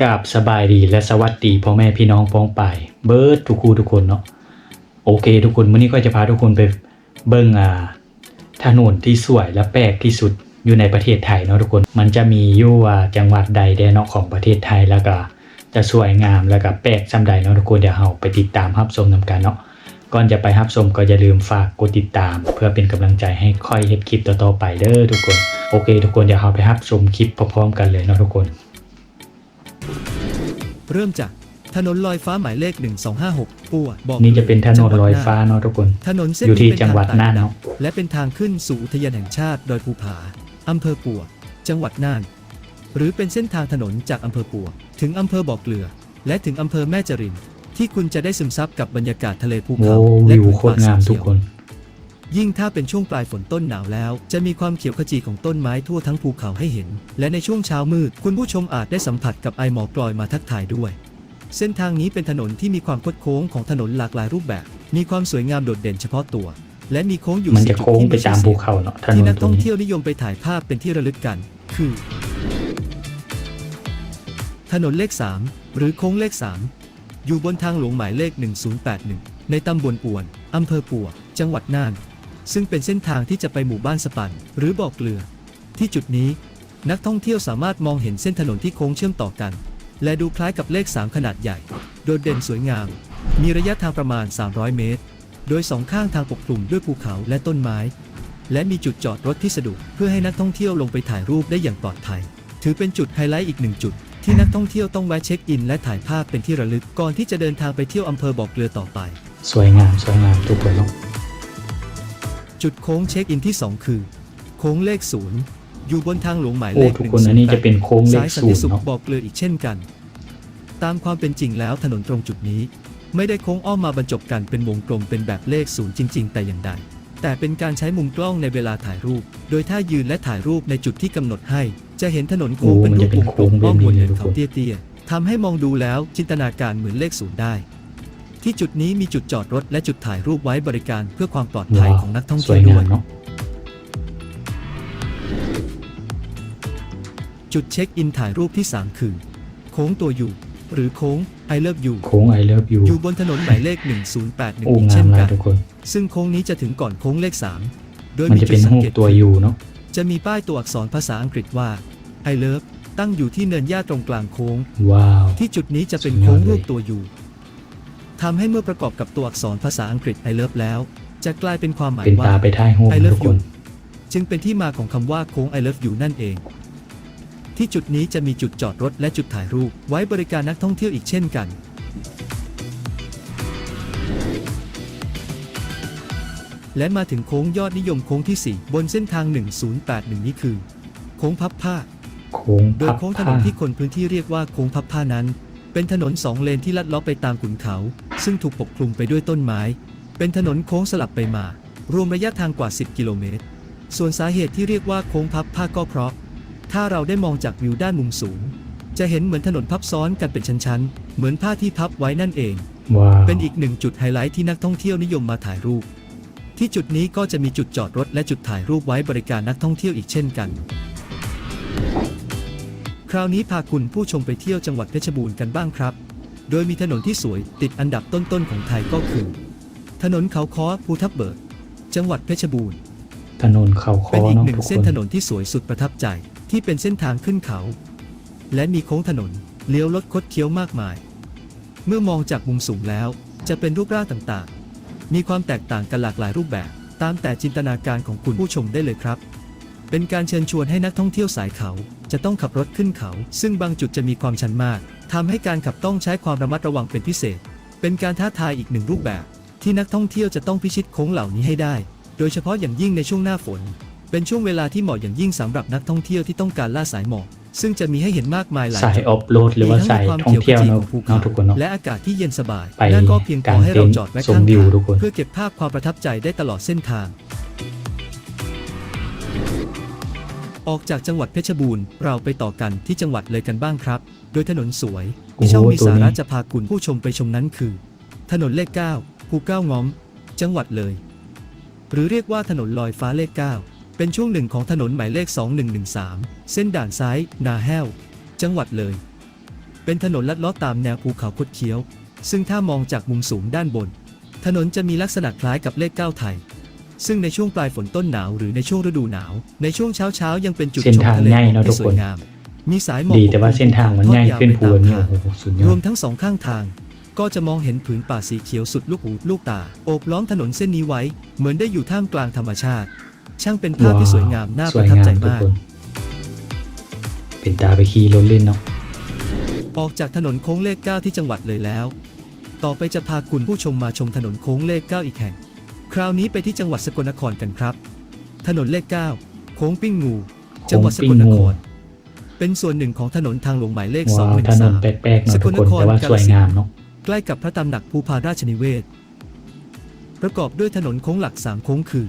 กราบสบายดีและสวัสดีพ่อแม่พี่น้องพ้องป่ายเบิร์ดทุกคู่ทุกคนเนาะโอเค ทุกคนวันนี้ก็จะพาทุกคนไปเบิ้งอ่าถนนที่สวยและแปลกที่สุดอยู่ในประเทศไทยเนาะทุกคน มันจะมีอยู่ว่าจังหวัดใดแดนเนาะของประเทศไทยแล้วก็จะสวยงามแล้วก็แปลกซ้ำใดเนาะทุกคนเดี๋ยวเราไปติดตามรับชมนำกันเนาะก่อนจะไปรับชมก็อย่าลืมฝากกดติดตาม เพื่อเป็นกำลังใจให้ค่อยเฮ็ดคลิปต่อๆไปเด้อทุกคนโอเค ทุกคนเดี๋ยวเราไปรับชมคลิปพร้อมๆกันเลยเนาะทุกคน เริ่มจากถนนลอยฟ้าหมายเลข 1256ปัวบอกนี่จะเป็นถนนลอยฟ้าเนาะทุกคน ถนนเส้นอยู่ที่นี้เป็นจังหวัดทต่น่านเนาะและเป็นทางขึ้นสู่อุทยานแห่งชาติดอยภูผา อำเภอปัว จังหวัดน่าน หรือเป็นเส้นทางถนนจากอำเภอปัว ถึงอำเภอบ่อเกลือ และถึงอำเภอแม่จริมที่คุณจะได้ซึมซับกับบรรยากาศทะเลภูโอ้เขาและวิวผืนโคป่ตรงามสีทุกเขียวคน ยิ่งถ้าเป็นช่วงปลายฝนต้นหนาวแล้ว จะมีความเขียวขจีของต้นไม้ทั่วทั้งภูเขาให้เห็น และในช่วงเช้ามืด คุณผู้ชมอาจได้สัมผัสกับไอหมอกกลอยมาทักทายด้วย เส้นทางนี้เป็นถนนที่มีความคดโค้งของถนนหลากหลายรูปแบบ มีความสวยงามโดดเด่นเฉพาะตัว และมีโค้งอยู่มันสี่จะจุดโค้งที่ไปมีชื่ตาอมเสีภูยงเขาเนาะถนที่นนักตรท่งองนี้เที่ยวนิยมไปถ่ายภาพเป็นที่ระลึกกัน คือ ถนนเลข 3 หรือโค้งเลข 3 อยู่บนทางหลวงหมายเลข 1081 ในตำบลป่วนอำเภอปัว จังหวัดน่าน ซึ่งเป็นเส้นทางที่จะไปหมู่บ้านสปัน หรือบ่อเกลือ ที่จุดนี้ นักท่องเที่ยวสามารถมองเห็นเส้นถนนที่โค้งเชื่อมต่อกัน และดูคล้ายกับเลข 3 ขนาดใหญ่ โดดเด่นสวยงาม มีระยะทางประมาณ 300 เมตร โดยสองข้างทางปกคลุมด้วยภูเขาและต้นไม้ และมีจุดจอดรถที่สะดวกเพื่อให้นักท่องเที่ยวลงไปถ่ายรูปได้อย่างปลอดภัย ถือเป็นจุดไฮไลท์อีกหนึ่งจุดที่นักท่องเที่ยวต้องแวะเช็คอิน และถ่ายภาพเป็นที่ระลึกก่อนที่จะเดินทางไปเที่ยวอำเภอบ่อเกลือต่อไป สวยงามสวยงามทุกคนเนาะ จุดโค้งเช็คอินที่ 2 คือ โค้งเลขศูนย์อยู่บนทางหลวงหมายโอ้เลขทุกคนอันนี้จะเป็นโค้งเลสาขยสันศูตินย์สุขเนาะบ่อเกลืออีกเช่นกัน ตามความเป็นจริงแล้วถนนตรงจุดนี้ ไม่ได้โค้งอ้อมมาบรรจบกันเป็นวงกลมเป็นแบบเลขศูนย์จริง ๆ แต่อย่างใดแต่เป็นการใช้มุมกล้องในเวลาถ่ายรูป โดยถ้ายืนและถ่ายรูปในจุดที่กำหนดให้ จะเห็นถนนโค้งเป็นรูปวงกลมอ้อมบนเนินเขาเตี้ยๆทำให้มองดูแล้วจินตนาการเหมือนเลขศูนย์ได้ ที่จุดนี้มีจุดจอดรถและจุดถ่ายรูปไว้บริการเพื่อความปลอดภัยของนักท่องสเที่วยยวด้งาวยมเนาะจุดเช็คอินถ่ายรูปที่ 3 คือ โค้งตัวอยู่ หรือโค้ง I love you โค้งไอเลิฟยูอยู่บนถนนหมายเลข 1081โอ้อีกงาเช่มนเลกัยนทุกคนซึ่งโค้งนี้จะถึงก่อนโค้งเลข 3 โดยมันมีจะจุเป็ดนสังรูปเกตตัวยูเนาะจะมีป้ายตัวอักษรภาษาอังกฤษว่า I love ตั้งอยู่ที่เนินหญ้าตรงกลางโค้ง ว้าว ที่จุดนี้จะเป็นสุดยอดโค้งเลยรูปตัวยู ทำให้เมื่อประกอบกับตัวอักษรภาษาอังกฤษ I love แล้ว จะกลายเป็นความหมายเป็นว่า ตาไปท้ายหู I ทุ love กค you น จึงเป็นที่มาของคำว่าโค้ง I love you นั่นเอง ที่จุดนี้จะมีจุดจอดรถและจุดถ่ายรูป ไว้บริการนักท่องเที่ยวอีกเช่นกัน และมาถึงโค้งยอดนิยมโค้งที่ 4 บนเส้นทาง 1081 นี้คือ โค้งพับผ้า โค้งโดยพับโค้งถนผ้านที่คนพื้นที่เรียกว่าโค้งพับผ้านั้น เป็นถนนสองเลนที่ลัดเล้อไปตามขุนเขา ซึ่งถูกปกคลุมไปด้วยต้นไม้ เป็นถนนโค้งสลับไปมา รวมระยะทางกว่า 10 กิโลเมตร ส่วนสาเหตุที่เรียกว่าโค้งพับผ้าก็เพราะ ถ้าเราได้มองจากวิวด้านมุมสูง จะเห็นเหมือนถนนพับซ้อนกันเป็นชั้นๆ เหมือนผ้าที่พับไว้นั่นเองว้าวเป็นอีกหนึ่งจุดไฮไลท์ที่นักท่องเที่ยวนิยมมาถ่ายรูป ที่จุดนี้ก็จะมีจุดจอดรถและจุดถ่ายรูปไว้บริการนักท่องเที่ยวอีกเช่นกัน คราวนี้พาคุณผู้ชมไปเที่ยวจังหวัดเพชรบูรณ์กันบ้างครับ โดยมีถนนที่สวยติดอันดับต้นๆของไทยก็คือ ถนนเขาค้อภูทับเบิก จังหวัดเพชรบูรณ์ ถนนเขาคอเป็นอีกเนาะหนึ่งทุกคเส้นนถนนที่สวยสุดประทับใจที่เป็นเส้นทางขึ้นเขา และมีโค้งถนนเลี้ยวรถคดเคี้ยวมากมาย เมื่อมองจากมุมสูงแล้ว จะเป็นรูปร่างต่างๆ มีความแตกต่างกันหลากหลายรูปแบบ ตามแต่จินตนาการของคุณผู้ชมได้เลยครับ เป็นการเชิญชวนให้นักท่องเที่ยวสายเขา จะต้องขับรถขึ้นเขา ซึ่งบางจุดจะมีความชันมากทำให้การขับต้องใช้ความระมัดระวังเป็นพิเศษ เป็นการท้าทายอีกหนึ่งรูปแบบ ที่นักท่องเที่ยวจะต้องพิชิตโค้งเหล่านี้ให้ได้ โดยเฉพาะอย่างยิ่งในช่วงหน้าฝน เป็นช่วงเวลาที่เหมาะอย่างยิ่งสำหรับนักท่องเที่ยวที่ต้องการล่าสายหมอกซึ่งจะมีให้เห็นมากมายหลายสายจุดออฟโรดหรือว่าสายท่องเที่ยวเนาะมีทั้งมีความเขียวขจีของภูเนาะเขาทุกคนเนาะและอากาศที่เย็นสบายไปนั่นก็เพียงพอให้เราจอดไว้กางเต็นท์ข้างชมวิวทางทุกคนเพื่อเก็บภาพความประทับใจได้ตลอดเส้นทาง ออกจากจังหวัดเพชรบูรณ์เราไปต่อกันที่จังหวัดเลยกันบ้างครับ โดยถนนสวยมีช่องมีสาระจะพาคุณผู้ชมไปชมนั้นคือ ถนนเลข9ภูเก้าง้อม จังหวัดเลย หรือเรียกว่าถนนลอยฟ้าเลข9เป็นช่วงหนึ่งของถนนหมายเลข 2113 เส้นด่านซ้าย นาแห้ว จังหวัดเลย เป็นถนนลัดเล้อตามแนวภูเขาคดเคี้ยว ซึ่งถ้ามองจากมุมสูงด้านบน ถนนจะมีลักษณะคล้ายกับเลขเก้าไทย ซึ่งในช่วงปลายฝนต้นหนาวหรือในช่วงฤดูหนาว ในช่วงเช้าเช้าๆยังเป็นจุดเส้นชมทางทะเลใหญ่หมอกเนอะทุที่กสคนวยงาม มีสายหมอกดีแต่ว่าเส้นทางมันใหญ่ขึ้นภูนี่ทอดยาวโอ้โหสุดยรอวด มทั้งสองข้างทาง ก็จะมองเห็นผืนป่าสีเขียวสุดลูกหูลูกตาโอบล้อมถนนเส้นนี้ไว้ เหมือนได้อยู่ท่ามกลางธรรมชาติ ช่างเป็นภาพที่สวยงามน่าสปวยระทับงามใจทุกมากคนเป็นตาไปขี่รถเล่นเนาะ ออกจากถนนโค้งเลข 9 ที่จังหวัดเลยแล้ว ต่อไปจะพาคุณผู้ชมมาชมถนนโค้งเลข 9 อีกแห่ง คราวนี้ไปที่จังหวัดสกลนครกันครับ ถนนเลข9โค้งปิ้งงู จังหวัดสกลนคร เป็นส่วนหนึ่งของถนนทางหลวงหมายเลขว้าวถนนแป213ลกๆเนาะทุกคนสกลนครแต่ว่าสวยงามเนาะใกล้กับพระตำหนักภูพาราชนิเวศ ประกอบด้วยถนนโค้งหลัก 3 โค้งคือ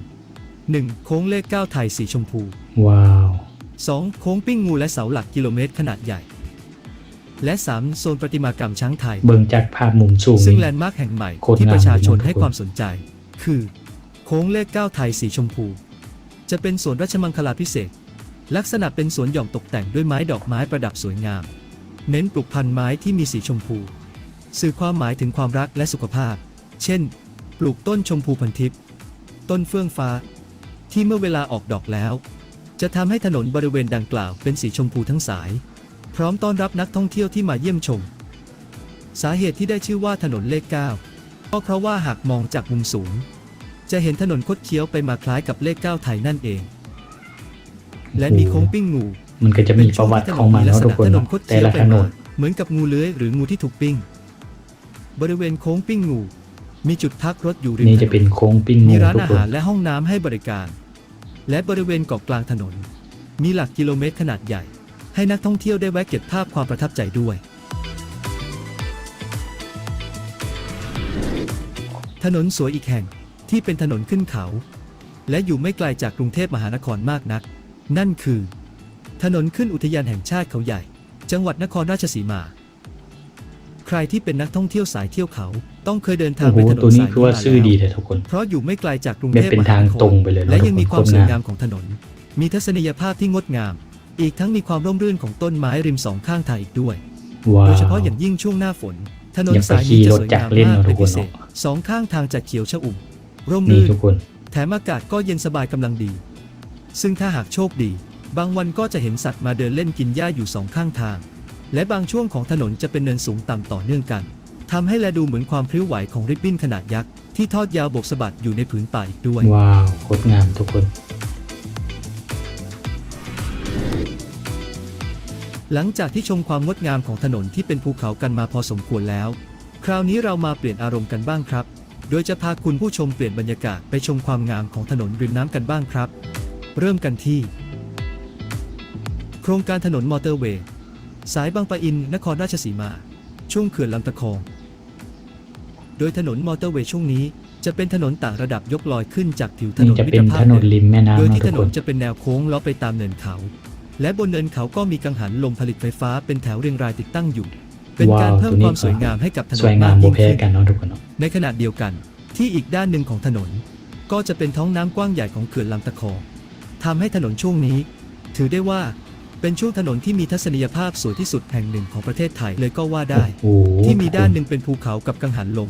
1. โค้งเลข 9 ไทยสีชมพู ว้าว 2. โค้งปิ้งงูและเสาหลักกิโลเมตรขนาดใหญ่ และ 3. โซนประติมากรรมช้างไทย เบิ่งจากภาพมุมสูงซึ่งนี่แลนด์มาร์คแห่งใหม่โคตรงามที่ประชาชนเลยนะให้ทุกคนความสนใจ คือ โค้งเลข 9 ไทยสีชมพู จะเป็นสวนราชมังคลาพิเศษ ลักษณะเป็นสวนหย่อมตกแต่งด้วยไม้ดอกไม้ประดับสวยงาม เน้นปลูกพันธุ์ไม้ที่มีสีชมพู สื่อความหมายถึงความรักและสุขภาพ เช่น ปลูกต้นชมพูพันทิพย์ต้นเฟื่องฟ้า ที่เมื่อเวลาออกดอกแล้ว จะทำให้ถนนบริเวณดังกล่าวเป็นสีชมพูทั้งสาย พร้อมต้อนรับนักท่องเที่ยวที่มาเยี่ยมชม สาเหตุที่ได้ชื่อว่าถนนเลข 9 ก็เพราะว่าหากมองจากมุมสูง จะเห็นถนนคดเคี้ยวไปมาคล้ายกับเลข9ไทยนั่นเอง และมีโค้งปิ้งงูมันก็จะมีประวัติของมันเนาะทุกคนถนนเนาะคดแต่เคี้ยวละไปถนมานเหมือนกับงูเลื้อยหรืองูที่ถูกปิ้ง บริเวณโค้งปิ้งงู มีจุดพักรถอยู่ริมนี่ถจะนเป็นนโค้งปิ้งมีงูร้านทุกอาคนหารและห้องน้ำให้บริการ และบริเวณเกาะกลางถนน มีหลักกิโลเมตรขนาดใหญ่ ให้นักท่องเที่ยวได้แวะเก็บภาพความประทับใจด้วย ถนนสวยอีกแห่งที่เป็นถนนขึ้นเขา และอยู่ไม่ไกลจากกรุงเทพมหานครมากนัก นั่นคือ ถนนขึ้นอุทยานแห่งชาติเขาใหญ่ จังหวัดนครราชสีมา ใครที่เป็นนักท่องเที่ยวสายเที่ยวเขาต้องเคยเดินทางโอ้โหไปถนนตัวนี้สายคือว่ามาซื่อแล้วดีเลยทุกคน เพราะอยู่ไม่ไกลจากกรุงแบบเทพเป็นมหาทางนครตรงไปเลยเนอะและยังมีความสวยงามโคตรงามของถนน มีทัศนียภาพที่งดงาม อีกทั้งมีความร่มรื่นของต้นไม้ริมสองข้างทางอีกด้วยว้าวโดยเฉพาะอย่างยิ่งช่วงหน้าฝน ถนนอยากไปสายขี่นี้จะรถสวยจังากมรเล่นมากเนอะเป็นทุกคนพิเศษเนอะสองข้างทางจะเขียวชอุ่ม ร่มนี่รื่นทุกคนแถมอากาศก็เย็นสบายกำลังดี ซึ่งถ้าหากโชคดี บางวันก็จะเห็นสัตว์มาเดินเล่นกินหญ้าอยู่สองข้างทาง และบางช่วงของถนนจะเป็นเนินสูงต่ำต่อเนื่องกันทำให้แลดูเหมือนความพริ้วไหวของริบบิ้นขนาดยักษ์ที่ทอดยาวโบกสะบัดอยู่ในผืนป่าอีกด้วย ว้าวโคตรงามทุกคน หลังจากที่ชมความงดงามของถนนที่เป็นภูเขากันมาพอสมควรแล้ว คราวนี้เรามาเปลี่ยนอารมณ์กันบ้างครับ โดยจะพาคุณผู้ชมเปลี่ยนบรรยากาศไปชมความงามของถนนริมน้ำกันบ้างครับ เริ่มกันที่ โครงการถนนมอเตอร์เวย์สายบางปะอิน นครราชสีมา ช่วงเขื่อนลำตะคอง โดยถนนมอเตอร์เวย์ช่วงนี้ จะเป็นถนนต่างระดับยกลอยขึ้นจากผิวถนนี่นจะมิเป็ตนรภาถพนนเดิมริมแม่น้ำโดยเนาะที่ทุถกนคนนจะเป็นแนวโค้งเลาะไปตามเนินเขา และบนเนินเขาก็มีกังหันลมผลิตไฟฟ้าเป็นแถวเรียงรายติดตั้งอยู่ เป็นการเพิ่มความสวยงามให้กับถนสวนยงามมากโบยิ่งแพ้ขึ้นกันเนาะทุกคนเนาะในขณะเดียวกัน ที่อีกด้านหนึ่งของถนน ก็จะเป็นท้องน้ำกว้างใหญ่ของเขื่อนลำตะคองทำให้ถนนช่วงนี้ ถือได้ว่าเป็นช่วงถนนที่มีทัศนียภาพสวยที่สุดแห่งหนึ่งของประเทศไทยเลยก็ว่าได้โอ้โหที่มีด้านหนึ่งเป็นภูเขากับกังหันลม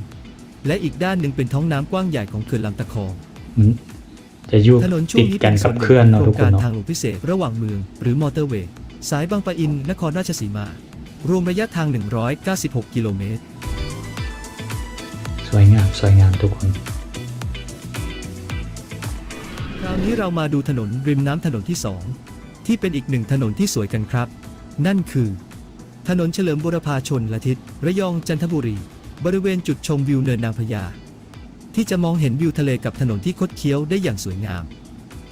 และอีกด้านหนึ่งเป็นท้องน้ำกว้างใหญ่ของเขื่อนลำตะคองมัน จะอยู่ถนนช่วติงดนี้กัเป็นนกัส่บวนหนึ่งเคลื่อนขเนาะองโคทุรกงคกานรเนาะ ทางหลวงพิเศษระหว่างเมือง หรือมอเตอร์เวย์สายบางปะอินนครราชสีมา รวมระยะทาง 196 กิโลเมตร สวยงามสวยงามทุกคน คราวนี้เรามาดูถนนริมน้ำถนนที่ 2 ที่เป็นอีกหนึ่งถนนที่สวยกันครับ นั่นคือ ถนนเฉลิมบุรพาชนละทิศระยองจันทบุรี บริเวณจุดชมวิวเนินนางพญา ที่จะมองเห็นวิวทะเลกับถนนที่คดเคี้ยวได้อย่างสวยงาม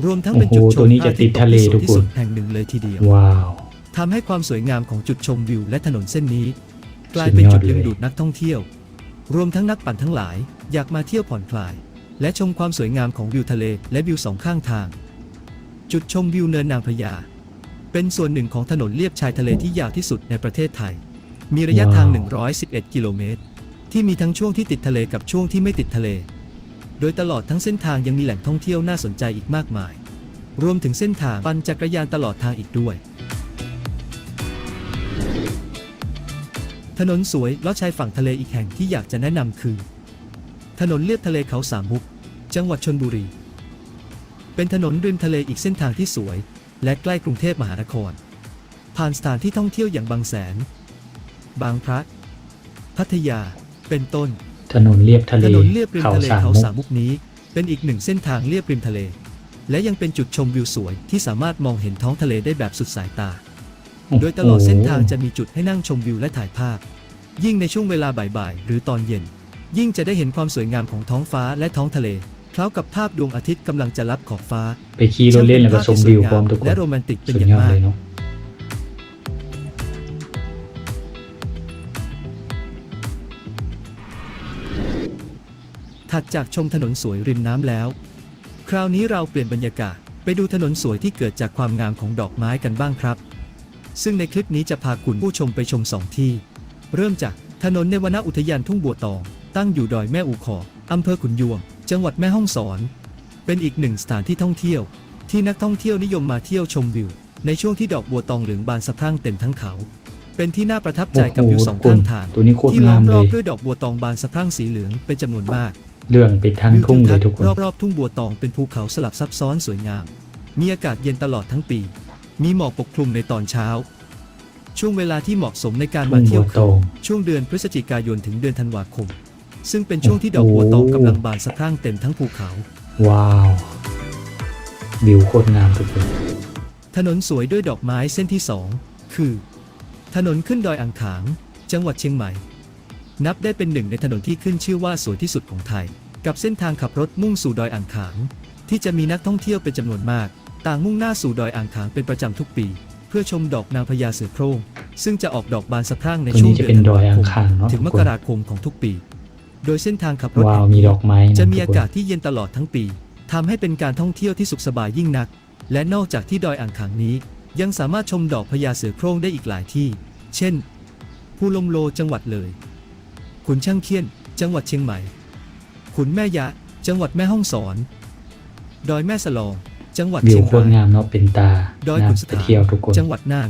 รวมทั้งเป็นจุดโอ้โหชตัวมนี้จะติดทะเลพรอาทิตย์ตกที่สวยที่สุดทุกคนแห่งหนึ่งเลยทีเดียวว้าวทำให้ความสวยงามของจุดชมวิวและถนนเส้นนี้ กลายเป็นจุดดึงดูดนักท่องเที่ยว รวมทั้งนักปั่นทั้งหลายอยากมาเที่ยวผ่อนคลาย และชมความสวยงามของวิวทะเลและวิวสองข้างทาง จุดชมวิวเนินนางพญาเป็นส่วนหนึ่งของถนนเลียบชายทะเลที่ยาวที่สุดในประเทศไทย มีระยะทาง 111 กิโลเมตร ที่มีทั้งช่วงที่ติดทะเลกับช่วงที่ไม่ติดทะเล โดยตลอดทั้งเส้นทางยังมีแหล่งท่องเที่ยวน่าสนใจอีกมากมาย รวมถึงเส้นทางปั่นจักรยานตลอดทางอีกด้วย ถนนสวยลอดชายฝั่งทะเลอีกแห่งที่อยากจะแนะนำคือ ถนนเลียบทะเลเขาสามมุก จังหวัดชนบุรี เป็นถนนริมทะเลอีกเส้นทางที่สวย และใกล้กรุงเทพมหานคร ผ่านสถานที่ท่องเที่ยวอย่างบางแสน บางพระ พัทยา เป็นต้น ถนนเลียบทะเลถนนเลียบริมเขาทะเลสามเขามุกสามมุกนี้ เป็นอีกหนึ่งเส้นทางเลียบริมทะเล และยังเป็นจุดชมวิวสวยที่สามารถมองเห็นท้องทะเลได้แบบสุดสายตา โดยตลอดเส้นทางจะมีจุดให้นั่งชมวิวและถ่ายภาพ ยิ่งในช่วงเวลาบ่ายๆหรือตอนเย็น ยิ่งจะได้เห็นความสวยงามของท้องฟ้าและท้องทะเลเคล้ากับภาพดวงอาทิตย์กำลังจะลับขอบฟ้า ไปขี่รถเล่นแล้วก็ชมวิวพร้อมทุกคนและโรแมนติกเป็นสุดอย่างยอดมาเลก ถัดจากชมถนนสวยริมน้ำแล้ว คราวนี้เราเปลี่ยนบรรยากาศไปดูถนนสวยที่เกิดจากความงามของดอกไม้กันบ้างครับ ซึ่งในคลิปนี้จะพาคุณผู้ชมไปชมสองที่ เริ่มจากถนนในวนอุทยานทุ่งบัวตอง ตั้งอยู่ดอยแม่อูคออำเภอขุนยวม จังหวัดแม่ฮ่องสอน เป็นอีกหนึ่งสถานที่ท่องเที่ยว ที่นักท่องเที่ยวนิยมมาเที่ยวชมวิว ในช่วงที่ดอกบัวตองเหลืองบานสะพรั่งเต็มทั้งเขา เป็นที่น่าประทับใจกับวิวสองข้างทางตัวนี้โคตรที่ล้งาอมมเลรอบย ด้วยดอกบัวตองบานสะพรั่งสีเหลืองเป็นจำนวนมาก เรื่องไปทั้งทุ่งเลยทุกคนรอบรอบๆทุ่งบัวตองเป็นภูเขาสลับซับซ้อนสวยงาม มีอากาศเย็นตลอดทั้งปี มีหมอกปกคลุมในตอนเช้า ช่วงเวลาที่เหมาะสมในการทุ่มางเที่บัยววตคือองช่วงเดือนพฤศจิกายนถึงเดือนธันวาคม ซึ่งเป็นช่วงที่ดอกบัวตองกำลังบานสะพรั่งเต็มทั้งภูเขา ว้าววิวโคตรงามทุกคนถนนสวยด้วยดอกไม้เส้นที่2คือ ถนนขึ้นดอยอ่างขาง จังหวัดเชียงใหม่ นับได้เป็นหนึ่งในถนนที่ขึ้นชื่อว่าสวยที่สุดของไทย กับเส้นทางขับรถมุ่งสู่ดอยอ่างขาง ที่จะมีนักท่องเที่ยวเป็นจำนวนมาก ต่างมุ่งหน้าสู่ดอยอ่างขางเป็นประจำทุกปี เพื่อชมดอกนางพญาเสือโคร่งซึ่งจะออกดอกบานสะพรั่งในตัวช่วนี้งจะเดืเป็อนนดอยธัอ่านงวาคคามงเนาะถึงมทุกคนราคมของทุกปี โดยเส้นทางขับรถว้าวแห่งมีนี้ดอกไม้นจะมีทุอาคนกาศที่เย็นตลอดทั้งปีทำให้เป็นการท่องเที่ยวที่สุขสบายยิ่งนัก และนอกจากที่ดอยอ่างขางนี้ ยังสามารถชมดอกพญาเสือโคร่งได้อีกหลายที่ เช่น ภูลมโลจังหวัดเลย ขุนช่างเคียน จังหวัดเชียงใหม่ ขุนแม่ยะ จังหวัดแม่ฮ่องสอน ดอยแม่สลอง จังหวัดวิเชีวยงโคตรงางามมเนาะเป็นตาดอยน่าขุนสไปถานเที่ยวทุกคน จังหวัดน่าน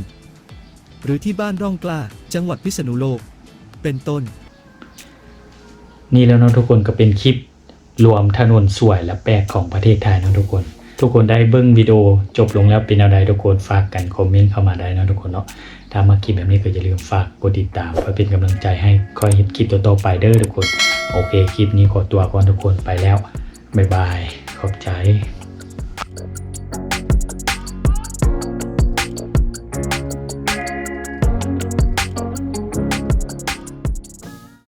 หรือที่บ้านร่องกล้า จังหวัดพิษณุโลก เป็นต้น นี่แล้วเนาะทุกคนก็เป็นคลิปรวมถนนสวยและแปลกของประเทศไทยเนาะทุกคน ทุกคนได้เบิ้งวิดีโอจบลงแล้วเป็นอะไรทุกคนฝากกันคอมเมนต์เข้ามาได้เนาะทุกคนเนาะ ถ้ามาคลิปแบบนี้ก็อย่าลืมฝากกดติดตามเพื่อเป็นกำลังใจให้คอยเห็นคลิปต่อๆไปเด้อทุกคน โอเค คลิปนี้ขอตัวก่อนทุกคนไปแล้ว บ๊ายบาย ขอบใจ